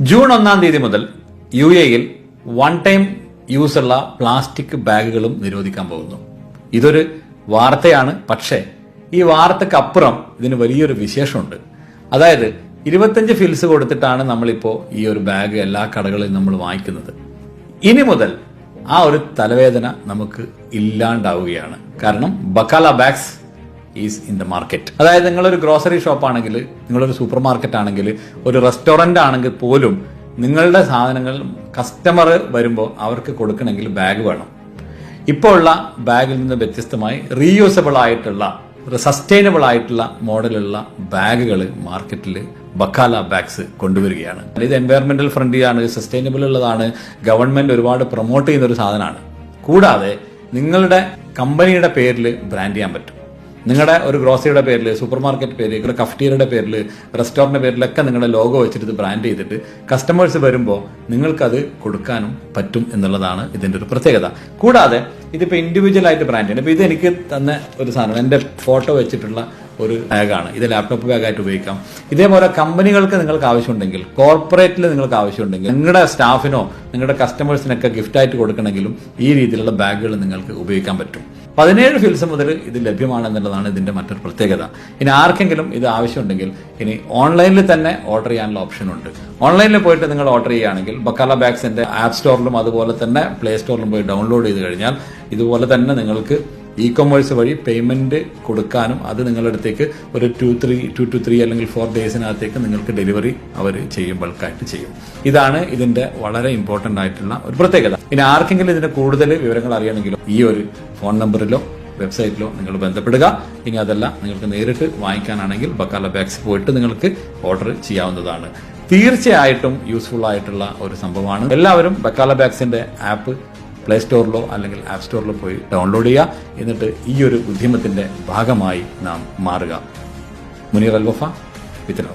June ഒന്നാം തീയതി മുതൽ യു എയിൽ വൺ ടൈം യൂസ് ഉള്ള പ്ലാസ്റ്റിക് ബാഗുകളും നിരോധിക്കാൻ പോകുന്നു. ഇതൊരു വാർത്തയാണ്. പക്ഷേ ഈ വാർത്തക്കപ്പുറം ഇതിന് വലിയൊരു വിശേഷമുണ്ട്. അതായത് ഇരുപത്തഞ്ച് ഫിൽസ് കൊടുത്തിട്ടാണ് നമ്മളിപ്പോ ഈ ഒരു ബാഗ് എല്ലാ കടകളിലും നമ്മൾ വാങ്ങിക്കുന്നത്. ഇനി മുതൽ ആ ഒരു തലവേദന നമുക്ക് ഇല്ലാണ്ടാവുകയാണ്. കാരണം ബക്കാല bags is in the market അതായത് നിങ്ങളൊരു ഗ്രോസറി ഷോപ്പ് ആണെങ്കിൽ നിങ്ങളൊരു സൂപ്പർ മാർക്കറ്റ് ആണെങ്കിൽ ഒരു റെസ്റ്റോറന്റ് ആണെങ്കിൽ പോലും നിങ്ങളുടെ സാധനങ്ങൾ കസ്റ്റമർ വരുമ്പോൾ അവർക്ക് കൊടുക്കണമെങ്കിൽ ബാഗ് വേണം. ഇപ്പോൾ ഉള്ള ബാഗിൽ നിന്ന് വ്യത്യസ്തമായി റീയൂസബിൾ ആയിട്ടുള്ള സസ്റ്റൈനബിൾ ആയിട്ടുള്ള മോഡലുള്ള ബാഗുകൾ മാർക്കറ്റിൽ ബക്കാല ബാഗ്സ് കൊണ്ടുവരികയാണ്. ഇത് എൻവയറമെന്റൽ ഫ്രണ്ട്ലി ആണ് സസ്റ്റൈനബിൾ ഉള്ളതാണ് ഗവൺമെന്റ് ഒരുപാട് പ്രൊമോട്ട് ചെയ്യുന്ന ഒരു സാധനമാണ്. കൂടാതെ നിങ്ങളുടെ കമ്പനിയുടെ പേരിൽ ബ്രാൻഡ് ചെയ്യാൻ പറ്റും. നിങ്ങളുടെ ഒരു ഗ്രോസറിയുടെ പേരിൽ സൂപ്പർ മാർക്കറ്റ് പേര് നിങ്ങളുടെ കഫ്റ്റീരിയുടെ പേരിൽ റെസ്റ്റോറന്റ് പേരിലൊക്കെ നിങ്ങളുടെ ലോഗോ വെച്ചിട്ട് ബ്രാൻഡ് ചെയ്തിട്ട് കസ്റ്റമേഴ്സ് വരുമ്പോൾ നിങ്ങൾക്കത് കൊടുക്കാനും പറ്റും എന്നുള്ളതാണ് ഇതിന്റെ ഒരു പ്രത്യേകത. കൂടാതെ ഇതിപ്പോൾ ഇൻഡിവിജ്വൽ ആയിട്ട് ബ്രാൻഡ് ചെയ്യണം. ഇപ്പോൾ ഇത് എനിക്ക് തന്ന ഒരു സാധനം എന്റെ ഫോട്ടോ വെച്ചിട്ടുള്ള ഒരു ബാഗാണ്. ഇത് ലാപ്ടോപ്പ് ബാഗായിട്ട് ഉപയോഗിക്കാം. ഇതേപോലെ കമ്പനികൾക്ക് നിങ്ങൾക്ക് ആവശ്യമുണ്ടെങ്കിൽ കോർപ്പറേറ്റിൽ നിങ്ങൾക്ക് ആവശ്യമുണ്ടെങ്കിൽ നിങ്ങളുടെ സ്റ്റാഫിനോ നിങ്ങളുടെ കസ്റ്റമേഴ്സിനൊക്കെ ഗിഫ്റ്റായിട്ട് കൊടുക്കണമെങ്കിലും ഈ രീതിയിലുള്ള ബാഗുകൾ നിങ്ങൾക്ക് ഉപയോഗിക്കാൻ പറ്റും. പതിനേഴ് ഫിൽസ് മുതൽ ഇത് ലഭ്യമാണെന്നുള്ളതാണ് ഇതിന്റെ മറ്റൊരു പ്രത്യേകത. ഇനി ആർക്കെങ്കിലും ഇത് ആവശ്യമുണ്ടെങ്കിൽ ഇനി ഓൺലൈനിൽ തന്നെ ഓർഡർ ചെയ്യാനുള്ള ഓപ്ഷൻ ഉണ്ട് ഓൺലൈനിൽ പോയിട്ട് നിങ്ങൾ ഓർഡർ ചെയ്യുകയാണെങ്കിൽ ബക്കാല ബാഗ്സിന്റെ ആപ്പ് സ്റ്റോറിലും അതുപോലെ തന്നെ പ്ലേ സ്റ്റോറിലും പോയി ഡൗൺലോഡ് ചെയ്ത് കഴിഞ്ഞാൽ ഇതുപോലെ തന്നെ നിങ്ങൾക്ക് ഇ കൊമേഴ്സ് വഴി പേയ്മെന്റ് കൊടുക്കാനും അത് നിങ്ങളുടെ അടുത്തേക്ക് ഒരു two three two two three അല്ലെങ്കിൽ ഫോർ ഡേയ്സിനകത്തേക്ക് നിങ്ങൾക്ക് ഡെലിവറി അവർ ചെയ്യും ബൾക്കായിട്ട് ചെയ്യും. ഇതാണ് ഇതിന്റെ വളരെ ഇമ്പോർട്ടന്റ് ആയിട്ടുള്ള ഒരു പ്രത്യേകത. ഇനി ആർക്കെങ്കിലും ഇതിന്റെ കൂടുതൽ വിവരങ്ങൾ അറിയണമെങ്കിലോ ഈ ഒരു ഫോൺ നമ്പറിലോ വെബ്സൈറ്റിലോ നിങ്ങൾ ബന്ധപ്പെടുക. ഇനി അതല്ല നിങ്ങൾക്ക് നേരിട്ട് വാങ്ങിക്കാനാണെങ്കിൽ ബക്കാല ബാഗ്സ് പോയിട്ട് നിങ്ങൾക്ക് ഓർഡർ ചെയ്യാവുന്നതാണ്. തീർച്ചയായിട്ടും യൂസ്ഫുൾ ആയിട്ടുള്ള ഒരു സംഭവമാണ്. എല്ലാവരും ബക്കാല ബാഗ്സിന്റെ ആപ്പ് പ്ലേ സ്റ്റോറിലോ അല്ലെങ്കിൽ ആപ്പ് സ്റ്റോറിലോ പോയി ഡൗൺലോഡ് ചെയ്യുക എന്നിട്ട് ഈ ഒരു ഉദ്യമത്തിന്റെ ഭാഗമായി നാം മാറുക. മുനീർ അൽവഫ വിത്തനോ